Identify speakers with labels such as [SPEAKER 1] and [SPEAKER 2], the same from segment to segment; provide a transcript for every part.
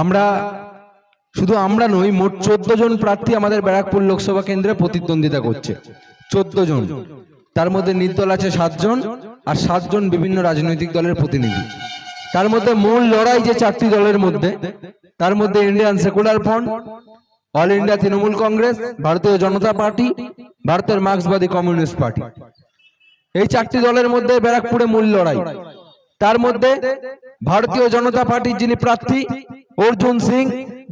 [SPEAKER 1] আমরা শুধু আমরা নই, মোট চোদ্দ জন প্রার্থী আমাদের ব্যারাকপুর লোকসভা কেন্দ্রে প্রতিদ্বন্দ্বিতা করছে। চোদ্দ জন তার মধ্যে নির্দল আছে সাতজন আর সাতজন বিভিন্ন রাজনৈতিক দলের প্রতিনিধি। তার মধ্যে মূল লড়াই যে চারটি দলের মধ্যে, তার মধ্যে Indian Secular Front, All India Trinamool Congress, Bharatiya Janata Party, ভারতের মার্ক্সবাদী কমিউনিস্ট পার্টি। এই চারটি দলের মধ্যে ব্যারাকপুরে মূল লড়াই। তার মধ্যে ভারতীয় জনতা পার্টির যিনি প্রার্থী অর্জুন সিং,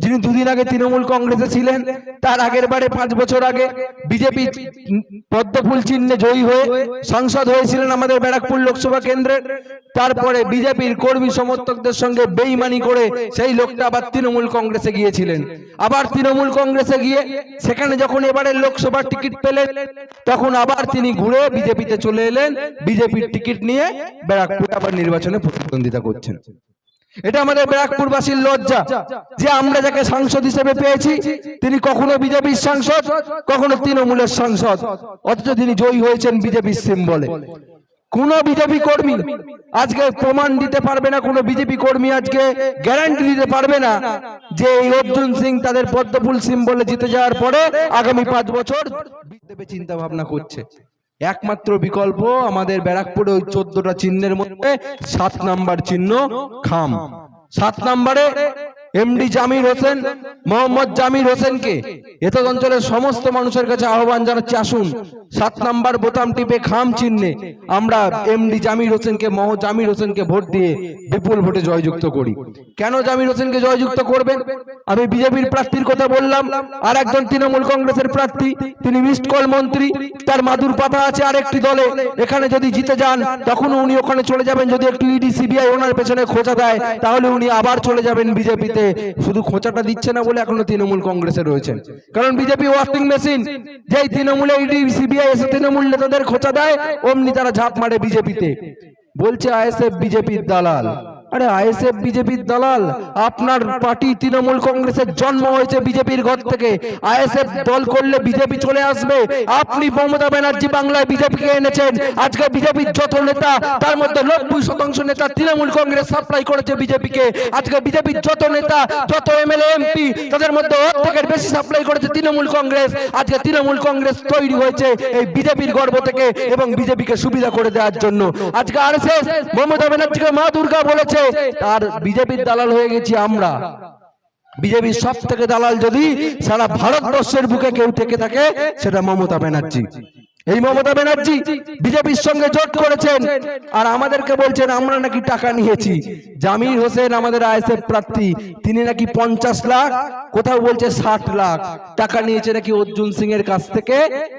[SPEAKER 1] যিনি দুদিন আগে তৃণমূল কংগ্রেসে ছিলেন, তার আগের বারে পাঁচ বছর আগে বিজেপি পদ্মফুল চিহ্নে জয়ী হয়ে সাংসদ হয়েছিলেন আমাদের ব্যারাকপুর লোকসভা কেন্দ্রের তারপরে বিজেপির কর্মী সমর্থকদের সঙ্গে বেইমানি করে সেই লোকটা আবার তৃণমূল কংগ্রেসে গিয়েছিলেন। আবার তৃণমূল কংগ্রেসে গিয়ে সেখানে যখন এবারে লোকসভার টিকিট পেলেন, তখন আবার তিনি ঘুরে বিজেপিতে চলে এলেন। বিজেপির টিকিট নিয়ে ব্যারাকপুর আবার নির্বাচনে প্রতিদ্বন্দ্বিতা করছেন। এটা আমাদের ব্যারাকপুরবাসীর লজ্জা যে আমরা যাকে সাংসদ হিসেবে পেয়েছি, তিনি কখনো বিজেপির সাংসদ, কখনো তৃণমূলের সাংসদ। অথচ তিনি জয়ী হয়েছেন বিজেপির সিম্বলে। কোন বিজেপি কর্মী আজকে প্রমাণ দিতে পারবে না, কোন বিজেপি কর্মী আজকে গ্যারান্টি দিতে পারবে না যে এই অর্জুন সিং তাদের পদ্মফুল সিম্বলে জিতে যাওয়ার পরে আগামী পাঁচ বছর বিজেপি চিন্তা ভাবনা করছে। একমাত্র বিকল্প আমাদের ব্যারাকপুরে ওই চোদ্দটা চিহ্নের মধ্যে সাত নাম্বার চিহ্ন খাম। সাত নাম্বারে এমডি জামির হোসেন মোহাম্মদ জামির হোসেনকে এতদ অঞ্চলের সমস্ত মানুষের কাছে আহ্বান জানাচ্ছি। আসুন, সাত নাম্বার বোতাম টিপে খাম চিহ্নে আমরা এমডি জামির হোসেনকে, মহ জামির হোসেনকে ভোট দিয়ে বিপুল ভোটে জয়যুক্ত করি। কেন জামির হোসেনকে জয়যুক্ত করবেন? আমি বিজেপির প্রার্থীর কথা বললাম, আর একজন তৃণমূল কংগ্রেসের প্রার্থী, তিনি মিসড কল মন্ত্রী, তার মাদুর পাতা আছে আরেকটি দলে, এখানে যদি জিতে যান, তখন উনি ওখানে চলে যাবেন। যদি একটু ইডি সিবিআই ওনার পেছনে খোঁচা দেয়, তাহলে উনি আবার চলে যাবেন বিজেপিতে। শুধু খোঁচাটা দিচ্ছে না বলে এখনও তৃণমূল কংগ্রেসে রয়েছেন। কারণ বিজেপি ওয়াশিং মেশিন, যেই তৃণমূলে ইডি, সিবিআই এসে তৃণমূল নেতাদের খোঁচা দেয়, অমনি তারা ঝাঁপ মারে বিজেপিতে। বলছে আইএসএফ বিজেপির দালাল। আরে আইএসএফ, বিজেপির দালাল, আপনার পার্টি তৃণমূল কংগ্রেসের জন্ম হয়েছে বিজেপির ঘর থেকে। আইএসএফ দল করলে বিজেপি চলে আসবে। আপনি মমতা ব্যানার্জি বাংলায় বিজেপিকে এনেছেন। আজকে বিজেপির যত নেতা, তার মধ্যে নব্বই শতাংশ নেতা তৃণমূল কংগ্রেস সাপ্লাই করেছে বিজেপিকে। আজকে বিজেপির যত নেতা, যত এমএলএ, এমপি, তাদের মধ্যে অর্ধেকের বেশি সাপ্লাই করেছে তৃণমূল কংগ্রেস। আজকে তৃণমূল কংগ্রেস তৈরি হয়েছে এই বিজেপির গর্ব থেকে এবং বিজেপিকে সুবিধা করে দেওয়ার জন্য। আজকে আরএসএস মমতা ব্যানার্জিকে মা দুর্গা বলেছে তার বিজেপির দালাল হয়ে গেছি আমরা। বিজেপির সব থেকে দালাল যদি সারা ভারতবর্ষের বুকে কেউ থেকে থাকে, সেটা মমতা ব্যানার্জি। এই মমতা ব্যানার্জি বিজেপির সঙ্গে জোট করেছেন। আর আমাদেরকে বলছেন, আমরা নাকি টাকা নিয়েছি। জামির হোসেন আমাদের আইএসএফ প্রার্থী, তিনি নাকি পঞ্চাশ লাখ, কোথাও বলছে ষাট লাখ। টাকা নিয়েছে নাকি অর্জুন সিং এর কাছ থেকে?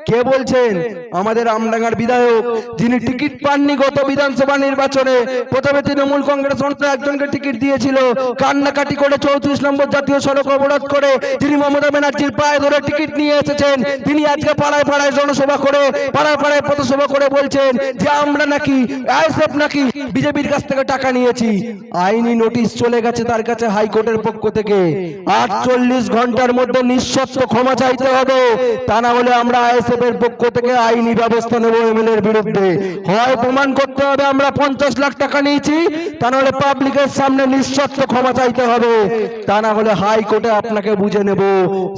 [SPEAKER 1] কে বলছেন? আমাদের আমডাঙ্গার বিধায়ক, যিনি টিকিট পাননি গত বিধানসভা নির্বাচনে। প্রথমে তৃণমূল কংগ্রেস অন্তত একজনকে টিকিট দিয়েছিল। কান্নাকাটি করে চৌত্রিশ নম্বর জাতীয় সড়ক অবরোধ করে তিনি মমতা ব্যানার্জির পায়ে ধরে টিকিট নিয়ে এসেছেন। তিনি আজকে পাড়ায় পাড়ায় জনসভা করে পাড়ায় পাড়ায় পথসভা করে বলছেন যে আমরা নাকি আইএসএফ নাকি বিজেপির কাছ থেকে টাকা নিয়েছি। আইনি নোটিশ চলে গেছে তার কাছে হাইকোর্টের পক্ষ থেকে। আটচল্লিশ ঘণ্টার মধ্যে নিঃশর্ত ক্ষমা চাইতে হবে। তা না হলে আমরা আইএসএফ এর পক্ষ থেকে আইনি ব্যবস্থা বিরুদ্ধে। হয় প্রমাণ করতে হবে আমরা পঞ্চাশ লাখ টাকা নিয়েছি, তা না হলে পাবলিকের সামনে নিঃশর্ত ক্ষমা চাইতে হবে। তা না হলে হাইকোর্টে আপনাকে বুঝে নেব।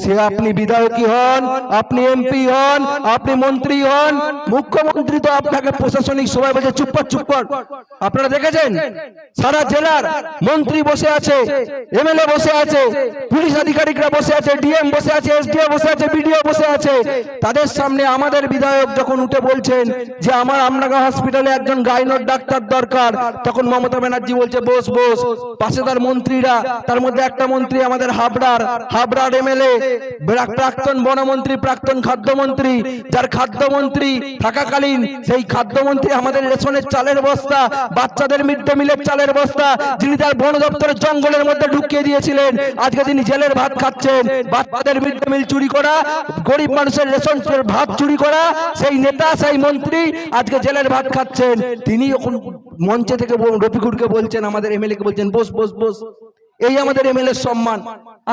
[SPEAKER 1] সে আপনি বিধায়কই হন, আপনি এমপি হন, আপনি মন্ত্রী হন। মুখ্যমন্ত্রী তো আপনাকে প্রশাসনিক সবাই বলছে, চুপ কর চুপ কর। আপনারা দেখেছেন? সারা জেলার মন্ত্রী বসে আছে, এমএলএ বসে আছে, পুলিশ আধিকারিকরা বসে আছে, ডিএম বসে আছে, এসডিও বসে আছে, বিডিও বসে আছে। তাদের সামনে আমাদের বিধায়ক যখন উঠে বলছেন যে, আমার আমনাগা হসপিটালে একজন গাইনোর ডাক্তার দরকার, তখন মমতা ব্যানার্জি বলছে, বস বস, পাশে তার মন্ত্রীরা, তার মধ্যে একটা মন্ত্রী আমাদের হাবড়ার হাবড়ার এমএলএ প্রাক্তন বনমন্ত্রী, প্রাক্তন খাদ্যমন্ত্রী, যার খাদ্যমন্ত্রী থাকাকালীন সেই খাদ্যমন্ত্রী আমাদের রেশনের চালের বস্তা, বাচ্চাদের মিড ডে মিলের চালের বস্তা, যিনি তার বন দপ্তরের জঙ্গলের মধ্যে ঢুকিয়ে দিয়েছিলেন। আজকে তিনি জেলের ভাত খাচ্ছেন। বাচ্চাদের মিড ডে মিল চুরি করা, গরিব মানুষের রেশন ভাত চুরি করা, সেই নেতা, সেই মন্ত্রী আজকে জেলের ভাত খাচ্ছেন। তিনি মঞ্চে থেকে রফিকুরকে বলছেন, আমাদের এমএলএ কে বলছেন, বস বস বস। এই আমাদের এমএলএ সম্মান।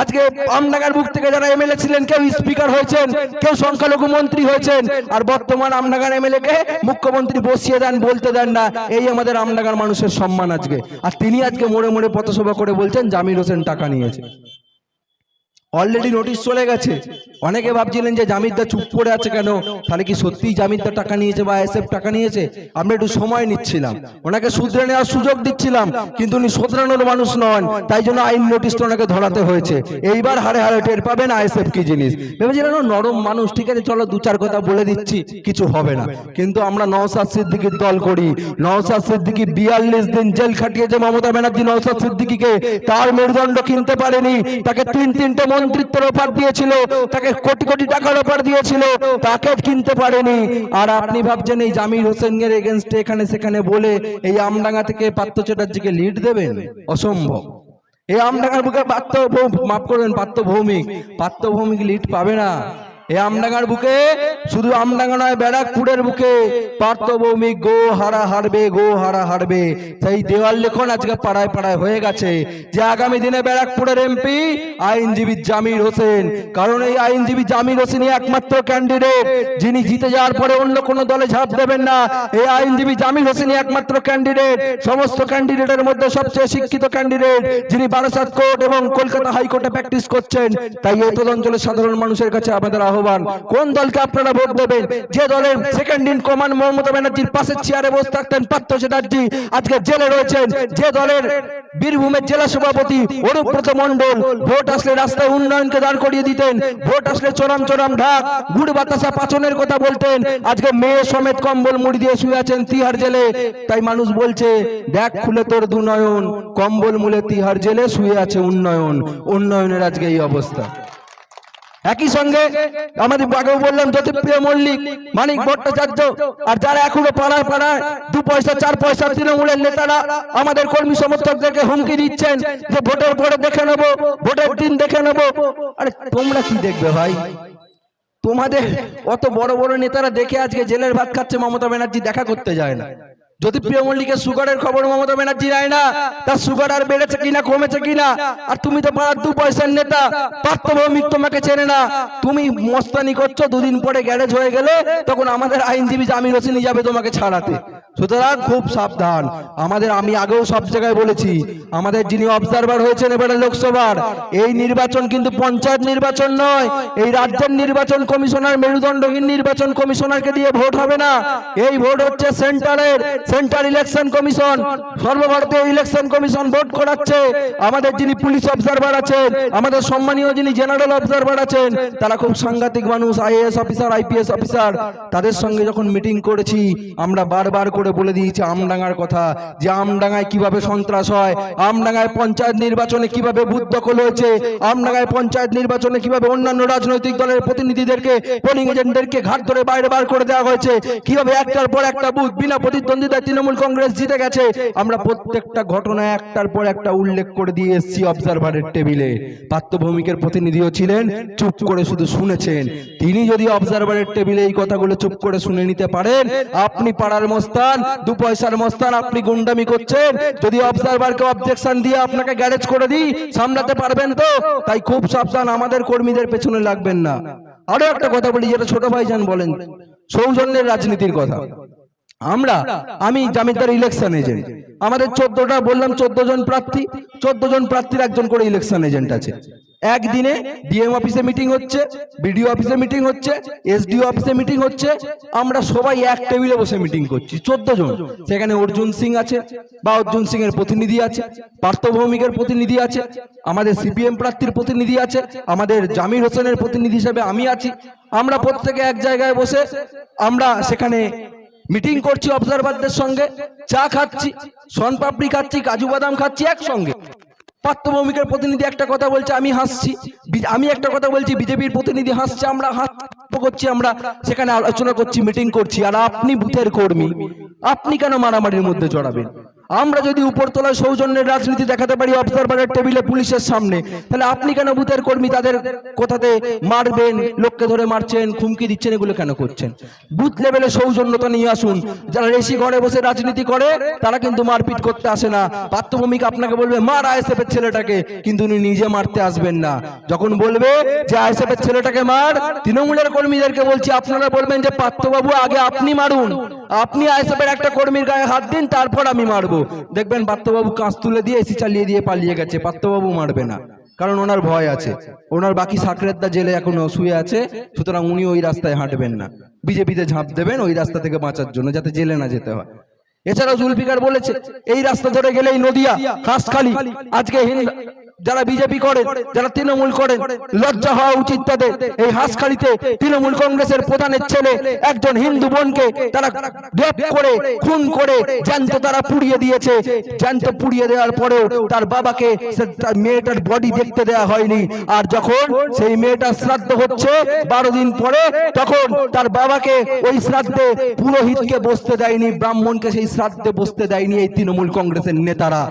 [SPEAKER 1] আজকে আমডাঙ্গার বুক থেকে যারা এমএলএ ছিলেন, কেউ স্পিকার হয়েছেন, কেউ সংখ্যালঘু মন্ত্রী হয়েছেন, আর বর্তমান আমডাঙ্গার এমএলএ কে মুখ্যমন্ত্রী বসিয়ে দেন, বলতে দেন না, এই আমাদের আমডাঙ্গার মানুষের সম্মান আজকে। আর তিনি আজকে মোড়ে মোড়ে পথসভা করে বলছেন জামির হোসেন টাকা নিয়েছে। অলরেডি নোটিশ চলে গেছে। অনেকে ভাবছিলেন যে জামিরদা চুপ করে আছে কেন? তাহলে কি সত্যিই জামিরদা টাকা নিয়েছে বা এসএফ টাকা নিয়েছে? আমরা একটু সময় নিচ্ছিলাম। ওনাকে শুধরে নেওয়ার সুযোগ দিচ্ছিলাম। কিন্তু উনি শোধরানোর মানুষ নন। তাই জন্য আইন নোটিশটা ওনাকে ধরাতে হয়েছে। এইবার হারে হারে টের পাবেন আইএসএফ কি জিনিস। ভেবেছিলেন নরম মানুষ ঠিক আছে চলো দু চার কথা বলে দিচ্ছি কিছু হবে না। কিন্তু আমরা নওসাদ সিদ্দিকির দল করি। নওসাদ সিদ্দিকি বিয়াল্লিশ দিন জেল খাটিয়েছে মমতা ব্যানার্জি নওসাদ সিদ্দিকিকে। তার মেরুদণ্ড কিনতে পারেনি। তাকে তিন তিনটে মন্ত্রিত্বের অফার দিয়েছিল, তাকে কোটি কোটি টাকার অফার দিয়েছিল তাকে কিনতে পারেনি। আর আপনি ভাবছেন এই জামির হোসেন এর এগেনস্টে এখানে সেখানে বলে এই আমডাঙ্গা থেকে পার্থ চ্যাটার্জিকে লিড দেবেন? অসম্ভব। এই আমডাঙ্গার বুকে পার্থ মাফ করবেন, পার্থ ভৌমিক। পার্থ ভৌমিক লিড পাবে না। এই আমডাঙ্গার বুকে, শুধু আমডাঙ্গা নয়, ব্যারাকপুরের বুকে পার্থ ভৌমিক গো হারা হারবে, গো হারা হারবে। সেই দেওয়াল লেখন আজকে পাড়ায় পাড়ায় হয়ে গেছে যে আগামী দিনে ব্যারাকপুরের এমপি আইনজীবী জামির হোসেন। কারণ এই আইনজীবী জামির হোসেনই একমাত্র ক্যান্ডিডেট। যিনি জিতে যাওয়ার পরে অন্য কোনো দলে ঝাঁপ দেবেন না। এই আইনজীবী জামির হোসেনই একমাত্র ক্যান্ডিডেট। সমস্ত ক্যান্ডিডেটের মধ্যে সবচেয়ে শিক্ষিত ক্যান্ডিডেট, যিনি বারাসাত কোর্ট এবং কলকাতা হাইকোর্টে প্র্যাকটিস করছেন। তাই এই অঞ্চলের সাধারণ মানুষের কাছে আমাদের আহ্বান। কোন দলকে আপনারা ভোট দেবেন? যে দলের সেকেন্ড ইন কমান্ড মমতা ব্যানার্জির পাশের চেয়ারে বসে থাকতেন পার্থ চ্যাটার্জি। আজকে জেলে রয়েছেন যে দলের বীরভূমের জেলা সভাপতি অনুব্রত মণ্ডল। ভোট আসলে রাস্তায় উন্নয়নকে দাঁড় করিয়ে দিতেন। ভোট আসলে চরম চরম ঢাক। গুড় বাতাসা পাচনের কথা বলতেন। আজকে মেয়ে সমেত কম্বল মুড়ি দিয়ে শুয়ে আছেন তিহার জেলে। তাই মানুষ বলছে, দেখ খুলে তোর দুনয়ন। কম্বল মুলে তিহার জেলে শুয়ে আছে উন্নয়ন। উন্নয়নের আজকে এই অবস্থা। একই সঙ্গে আমাদের আগেও বললাম, জ্যোতিপ্রিয় মল্লিক, মানিক ভট্টাচার্য, আর যারা এখনও পাড়ায় পাড়ায় দু পয়সা, চার পয়সা তৃণমূলের নেতারা আমাদের কর্মী সমর্থকদেরকে হুমকি দিচ্ছেন যে ভোটের পরে দেখে নেব, ভোটের দিন দেখে নেব। আরে, তোমরা কি দেখবে ভাই? তোমাদের অত বড় বড় নেতারা দেখে আজকে জেলের ভাত খাচ্ছে মমতা ব্যানার্জি, দেখা করতে যায় না। জ্যোতিপ্রিয় মল্লিকের সুগারের খবর মমতা ব্যানার্জি নেয় না তার সুগার আর বেড়েছে কিনা কমেছে কিনা আর তুমি তো পাড়ার দু পয়সার নেতা পার্থভৌমিক তোমাকে চেনে না। তুমি মস্তানি করছ দুদিন পরে গ্যারেজ হয়ে গেলে তখন আমাদের আইনজীবী জামিন হোসেনি যাবে তোমাকে ছাড়াতে। সুতরাং খুব সাবধান। আমাদের আমি আগেও সব জায়গায় বলেছি, আমাদের যিনি অবজারভার হয়েছেন এবারে লোকসভার, এই নির্বাচন কিন্তু পঞ্চায়েত নির্বাচন নয়, এই রাজ্যের নির্বাচন কমিশনার, মেরুদণ্ডহীন নির্বাচন কমিশনারকে দিয়ে ভোট হবে না। এই ভোট হচ্ছে সেন্টারের, সেন্টার ইলেকশন কমিশন, সর্বভারতীয় ইলেকশন কমিশন ভোট করাচ্ছে। আমাদের যিনি পুলিশ অবজারভার আছেন, আমাদের সম্মানীয় যিনি জেনারেল অবজারভার আছেন, তারা খুব সাংঘাতিক মানুষ আইএএস অফিসার আইপিএস অফিসার তাদের সঙ্গে যখন মিটিং করেছি, আমরা বারবার করে বলে দিয়েছি আমডাঙ্গার কথা যে আমডাঙ্গায় কীভাবে সন্ত্রাস হয়, আমডাঙ্গায় পঞ্চায়েত নির্বাচনে কীভাবে বুথ দখল হয়েছে, আমডাঙ্গায় পঞ্চায়েত নির্বাচনে কীভাবে অন্যান্য রাজনৈতিক দলের প্রতিনিধিদেরকে পোলিং এজেন্টদেরকে ঘাট ধরে বাইরে বার করে দেওয়া হয়েছে, কীভাবে একটার পর একটা বুথ বিনা প্রতিদ্বন্দ্বিতায় তৃণমূল কংগ্রেস জিতে গেছে, আমরা প্রত্যেকটা ঘটনা একটার পর একটা উল্লেখ করে দিয়ে এসেছি অবজারভারের টেবিলে পাত্রভৌমিকের প্রতিনিধিও ছিলেন, চুপ করে শুধু শুনেছেন। তিনি যদি অবজারভারের টেবিলে এই কথাগুলো চুপ করে শুনে নিতে পারেন, আপনি পাড়ার মস্তান দু পয়সার মস্তান আপনি গুন্ডামি করছেন। যদি অবজারভারকে অবজেকশন দিয়ে আপনাকে গ্যারেজ করে দিই, সামলাতে পারবেন তো? তাই খুব সাবধান, আমাদের কর্মীদের পেছনে লাগবেন না। আরও একটা কথা বলি, যেটা ছোট ভাইজান বলেন। সৌজন্যের রাজনীতির কথা। আমরা, আমি জামিদার ইলেকশন এজেন্ট আমাদের চোদ্দটা, বললাম চোদ্দ জন প্রার্থী। চোদ্দ জন প্রার্থীর একজন করে ইলেকশন এজেন্ট আছে। একদিনে ডিএম অফিসে মিটিং হচ্ছে বিডিও অফিসে মিটিং হচ্ছে এসডিও অফিসে মিটিং হচ্ছে, আমরা সবাই এক টেবিলে বসে মিটিং করছি, চোদ্দ জন। সেখানে অর্জুন সিং আছে, বা অর্জুন সিং এর প্রতিনিধি আছে পার্থভৌমিকের প্রতিনিধি আছে, আমাদের সিপিএম প্রার্থীর প্রতিনিধি আছে, আমাদের জামির হোসেনের প্রতিনিধি হিসেবে আমি আছি। আমরা প্রত্যেকে এক জায়গায় বসে আমরা সেখানে মিটিং করছি অবজারভারদের সঙ্গে, চা খাচ্ছি সনপাপড়ি খাচ্ছি, কাজু বাদাম খাচ্ছি একসঙ্গে। পাত্রভৌমিকের প্রতিনিধি একটা কথা বলছে, আমি হাসছি। আমি একটা কথা বলছি, বিজেপির প্রতিনিধি হাসছে, আমরা হাত করছি, আমরা সেখানে আলোচনা করছি মিটিং করছি, আর আপনি বুথের কর্মী। আপনি কেন মারামারির মধ্যে জড়াবেন? আমরা যদি উপরতলায় সৌজন্যের রাজনীতি দেখাতে পারি অবজারভারের টেবিলে পুলিশের সামনে, তাহলে আপনি কেন বুথের কর্মী তাদের কোথাতে মারবেন, লোককে ধরে মারছেন, হুমকি দিচ্ছেন, এগুলো কেন করছেন? বুথ লেভেলে সৌজন্যতা নিয়ে আসুন। যারা রেসি ঘরে বসে রাজনীতি করে, তারা কিন্তু মারপিট করতে আসে না। পার্থভূমিক আপনাকে বলবে, মার আইএসএফ এর ছেলেটাকে। কিন্তু উনি নিজে মারতে আসবেন না। যখন বলবে যে আইএসএফ এর ছেলেটাকে মার, তৃণমূলের কর্মীদেরকে বলছি, আপনারা বলবেন যে, পার্থবাবু, আগে আপনি মারুন। আপনি আইএসএফ এর একটা কর্মীর গায়ে হাত দিন, তারপর আমি মারবো। দেখবেন পার্থবাবু কাঁচ তুলে দিয়ে এসি চালিয়ে দিয়ে পালিয়ে গেছে পার্থবাবু মারবে না। কারণ ওনার ভয় আছে। ওনার বাকি সাকরেদা জেলে এখনও শুয়ে আছে, সুতরাং উনি ওই রাস্তায় হাঁটবেন না। বিজেপিতে ঝাঁপ দেবেন ওই রাস্তা থেকে বাঁচার জন্য, যাতে জেলে না যেতে হয়। এছাড়াও জুলফিকার বলেছে, এই রাস্তা ধরে গেলেই নদিয়া, হাঁসখালি, আজকে যারা বিজেপি করেন, যারা তৃণমূল করেন, লজ্জা হওয়া উচিত তাদের। এই হাঁসখালিতে তৃণমূল কংগ্রেসের প্রধানের ছেলে একজন হিন্দু বোনকে তারা রেপ করে, খুন করে, জ্যান্ত তারা পুড়িয়ে দিয়েছে। জ্যান্ত পুড়িয়ে দেওয়ার পরেও তার বাবাকে তার মেয়েটার বডি দেখতে দেওয়া হয়নি। আর যখন সেই মেয়েটার শ্রাদ্ধ হচ্ছে বারো দিন পরে, তখন তার বাবাকে ওই শ্রাদ্ধে পুরোহিতকে বসতে দেয়নি, ব্রাহ্মণকে সেই শ্রাদ্ধে বসতে দেয়নি এই তৃণমূল কংগ্রেসের নেতারা।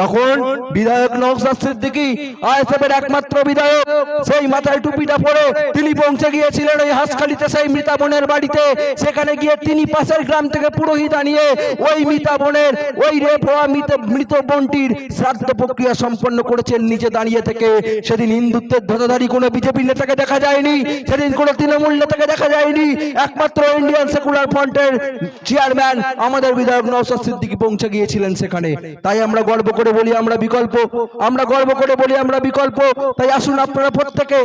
[SPEAKER 1] তখন বিধায়ক নওশাদ সিদ্দিকী আইএসএফ এর একমাত্র বিধায়ক, সেই মাথায় টুপিটা পরে তিনি পৌঁছে গিয়েছিলেন ওই হাসখালিতে সেই মৃতা বোনের বাড়িতে। সেখানে গিয়ে তিনি পাশের গ্রাম থেকে পুরোহিত আনিয়ে ওই মৃতা বোনের, ওই রেপ হওয়া মৃত মৃত বোনটির শ্রাদ্ধ প্রক্রিয়া সম্পন্ন করেছেন নিচে দাঁড়িয়ে থেকে। সেদিন হিন্দুত্বের ধ্বজাধারী কোনো বিজেপি নেতাকে দেখা যায়নি। সেদিন কোনো তৃণমূল নেতাকে দেখা যায়নি। একমাত্র ইন্ডিয়ান সেকুলার ফ্রন্টের চেয়ারম্যান আমাদের বিধায়ক নওশাদ সিদ্দিকী পৌঁছে গিয়েছিলেন সেখানে। তাই আমরা গর্ব করে বলি আমরা বিকল্প, আমরা গর্ব করে বলি আমরা বিকল্প। তাই আসুন আপনারা প্রত্যেকে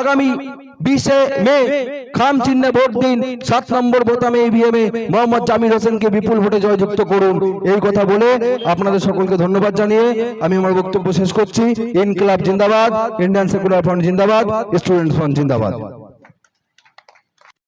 [SPEAKER 1] আগামী বিশে মে খাম চিহ্নে ভোট দিন। সাত নম্বর বোতামে ইভিএমে মোহাম্মদ জামির হোসেনকে বিপুল ভোটে জয়যুক্ত করুন। এই কথা বলে আপনাদের সকলকে ধন্যবাদ জানিয়ে আমি আমার বক্তব্য শেষ করছি। ইনকিলাব জিন্দাবাদ, ইন্ডিয়ান সেকুলার ফ্রন্ট জিন্দাবাদ, স্টুডেন্ট ফ্রন্ট জিন্দাবাদ।